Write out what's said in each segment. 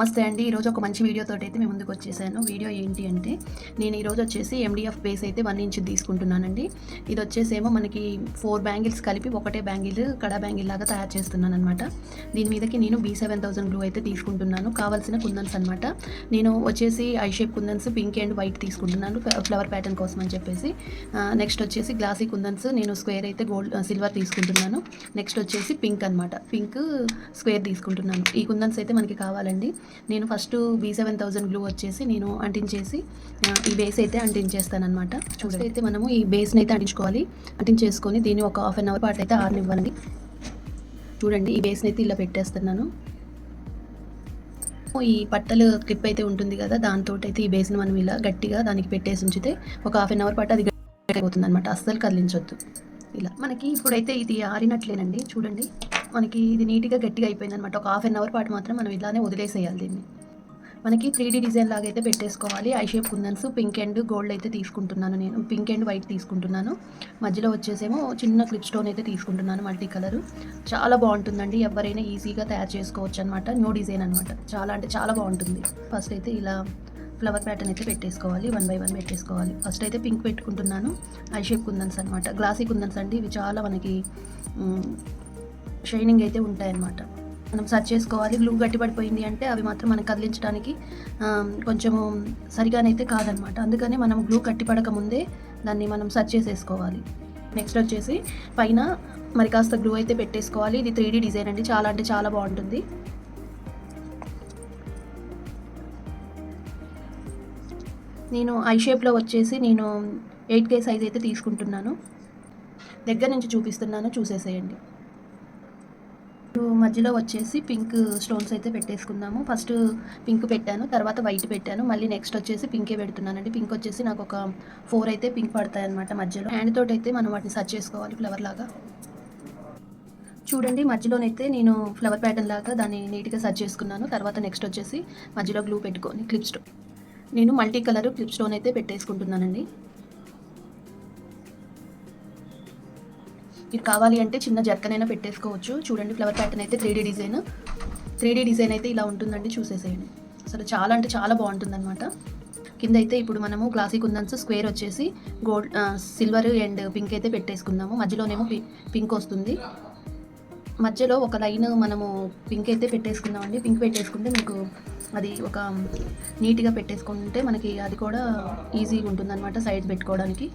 నమస్తే అండి. ఈరోజు ఒక మంచి వీడియోతో అయితే మేము ముందుకు వచ్చేసాను. వీడియో ఏంటి అంటే నేను ఈరోజు వచ్చేసి ఎండిఎఫ్ బేస్ అయితే వన్ ఇంచ్ తీసుకుంటున్నానండి. ఇది వచ్చేసేమో మనకి ఫోర్ బ్యాంగిల్స్ కలిపి ఒకటే బ్యాంగిల్ కడా బ్యాంగిల్ లాగా తయారు చేస్తున్నాను అనమాట దీని మీదకి నేను బీ సెవెన్ థౌసండ్ గ్లూ అయితే తీసుకుంటున్నాను. కావాల్సిన కుందన్స్ అనమాట నేను వచ్చేసి eye shape kundans pink and white తీసుకుంటున్నాను. ఫ్లవర్ ప్యాటర్న్ కోసం అని చెప్పేసి. నెక్స్ట్ వచ్చేసి గ్లాసీ కుందన్స్ నేను స్క్వేర్ అయితే గోల్డ్ సిల్వర్ తీసుకుంటున్నాను. నెక్స్ట్ వచ్చేసి పింక్ అనమాట పింక్ స్క్వేర్ తీసుకుంటున్నాను. ఈ కుందన్స్ అయితే మనకి కావాలండి. నేను first B seven thousand glue వచ్చేసి నేను అంటించేసి ఈ బేస్ అయితే అంటించేస్తాను అనమాట చూడండి. అయితే మనము ఈ బేస్ని అయితే అంటించుకోవాలి. అంటించేసుకొని దీన్ని ఒక హాఫ్ అన్ అవర్ పాటు అయితే ఆరనివ్వండి. చూడండి ఈ బేస్ని అయితే ఇలా పెట్టేస్తున్నాను. ఈ పట్టలు క్లిప్ అయితే ఉంటుంది కదా దాంతో అయితే ఈ బేస్ని మనం ఇలా గట్టిగా దానికి పెట్టేసి ఉంచితే ఒక హాఫ్ అన్ అవర్ పాటు అది అయిపోతుంది అనమాట అస్సలు కదిలించొద్దు. ఇలా. మనకి ఇప్పుడైతే ఇది ఆరినట్లేనండి. చూడండి. మనకి ఇది నీట్గా గట్టిగా అయిపోయింది అనమాట ఒక హాఫ్ అన్ అవర్ పాటు మాత్రం మనం ఇలానే వదిలేసేయాలి దీన్ని. మనకి త్రీ డీ డిజైన్ లాగా అయితే పెట్టేసుకోవాలి. Eye shape kundans pink and gold అయితే తీసుకుంటున్నాను నేను. పింక్ అండ్ వైట్ తీసుకుంటున్నాను. మధ్యలో వచ్చేసేమో చిన్న క్లిప్ స్టోన్ అయితే తీసుకుంటున్నాను మల్టీ కలర్. చాలా బాగుంటుందండి. ఎవరైనా ఈజీగా తయారు చేసుకోవచ్చు అనమాట న్యూ డిజైన్ అనమాట చాలా అంటే చాలా బాగుంటుంది. ఫస్ట్ అయితే ఇలా ఫ్లవర్ ప్యాటర్న్ అయితే పెట్టేసుకోవాలి. వన్ బై వన్ పెట్టేసుకోవాలి. ఫస్ట్ అయితే పింక్ పెట్టుకుంటున్నాను. ఐ షేప్ కుందన్స్ అనమాట గ్లాసీ కుందన్స్ అండి. ఇవి చాలా మనకి షైనింగ్ అయితే ఉంటాయన్నమాట. మనం సర్చ్ చేసుకోవాలి గ్లూ గట్టిపడిపోయింది అంటే అవి మాత్రం మనం కదిలించడానికి కొంచెము సరిగానైతే కాదనమాట అందుకని మనం గ్లూ గట్టిపడక ముందే దాన్ని మనం సర్చ్ చేసేసుకోవాలి. నెక్స్ట్ వచ్చేసి పైన మరి కాస్త గ్లూ అయితే పెట్టేసుకోవాలి. ఇది త్రీ డిజైన్ అండి. చాలా అంటే చాలా బాగుంటుంది. నేను ఐ షేప్లో వచ్చేసి నేను ఎయిట్ కే సైజ్ అయితే తీసుకుంటున్నాను. దగ్గర నుంచి చూపిస్తున్నాను. చూసేసేయండి. మధ్యలో వచ్చేసి పింక్ స్టోన్స్ అయితే పెట్టేసుకుందాము. ఫస్ట్ పింక్ పెట్టాను తర్వాత వైట్ పెట్టాను. మళ్ళీ నెక్స్ట్ వచ్చేసి పింకే పెడుతున్నానండి. పింక్ వచ్చేసి నాకు ఒక ఫోర్ అయితే పింక్ పడతాయి అనమాట మధ్యలో. హ్యాండ్ తోటి అయితే మనం వాటిని సర్చ్ చేసుకోవాలి ఫ్లవర్ లాగా. చూడండి మధ్యలోనైతే నేను ఫ్లవర్ ప్యాటర్న్ లాగా దాన్ని నీట్గా సర్చ్ చేసుకున్నాను. తర్వాత నెక్స్ట్ వచ్చేసి మధ్యలో గ్లూ పెట్టుకొని క్లిప్ స్టోన్ నేను మల్టీ కలర్ క్లిప్ స్టోన్ అయితే పెట్టేసుకుంటున్నానండి. మీరు కావాలి అంటే చిన్న జర్కనైనా పెట్టేసుకోవచ్చు. చూడండి ఫ్లవర్ ప్యాటర్న్ అయితే త్రీ డిజైన్ త్రీ డిజైన్ అయితే ఇలా ఉంటుందండి చూసేసేయండి. అసలు చాలా అంటే చాలా బాగుంటుందన్నమాట. కింద అయితే ఇప్పుడు మనము క్లాసిక్ ఉందన్స్ స్క్వేర్ వచ్చేసి గోల్డ్ సిల్వర్ అండ్ పింక్ అయితే పెట్టేసుకుందాము. మధ్యలోనేమో పింక్ వస్తుంది. మధ్యలో ఒక లైన్ మనము పింక్ అయితే పెట్టేసుకుందామండి. పింక్ పెట్టేసుకుంటే మీకు అది ఒక నీట్గా పెట్టేసుకుంటే మనకి అది కూడా ఈజీగా ఉంటుంది అనమాట సైడ్ పెట్టుకోవడానికి.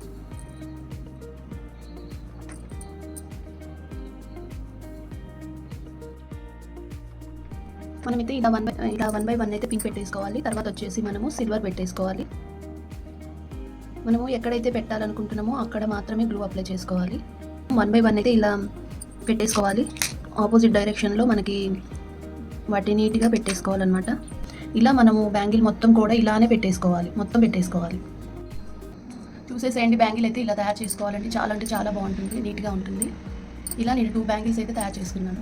మనమైతే ఇలా వన్ బై ఇలా వన్ బై వన్ అయితే పింక్ పెట్టేసుకోవాలి. తర్వాత వచ్చేసి మనము సిల్వర్ పెట్టేసుకోవాలి. మనము ఎక్కడైతే పెట్టాలనుకుంటున్నామో అక్కడ మాత్రమే గ్లూ అప్లై చేసుకోవాలి. వన్ బై వన్ అయితే ఇలా పెట్టేసుకోవాలి. ఆపోజిట్ డైరెక్షన్లో మనకి వాటి నీట్గా పెట్టేసుకోవాలన్నమాట. ఇలా మనము బ్యాంగిల్ మొత్తం కూడా ఇలానే పెట్టేసుకోవాలి. మొత్తం పెట్టేసుకోవాలి. చూసేసేయండి బ్యాంగిల్ అయితే ఇలా తయారు చేసుకోవాలండి చాలా అంటే చాలా బాగుంటుంది నీట్గా ఉంటుంది. ఇలా నేను టూ బ్యాంగిల్స్ అయితే తయారు చేసుకున్నాను.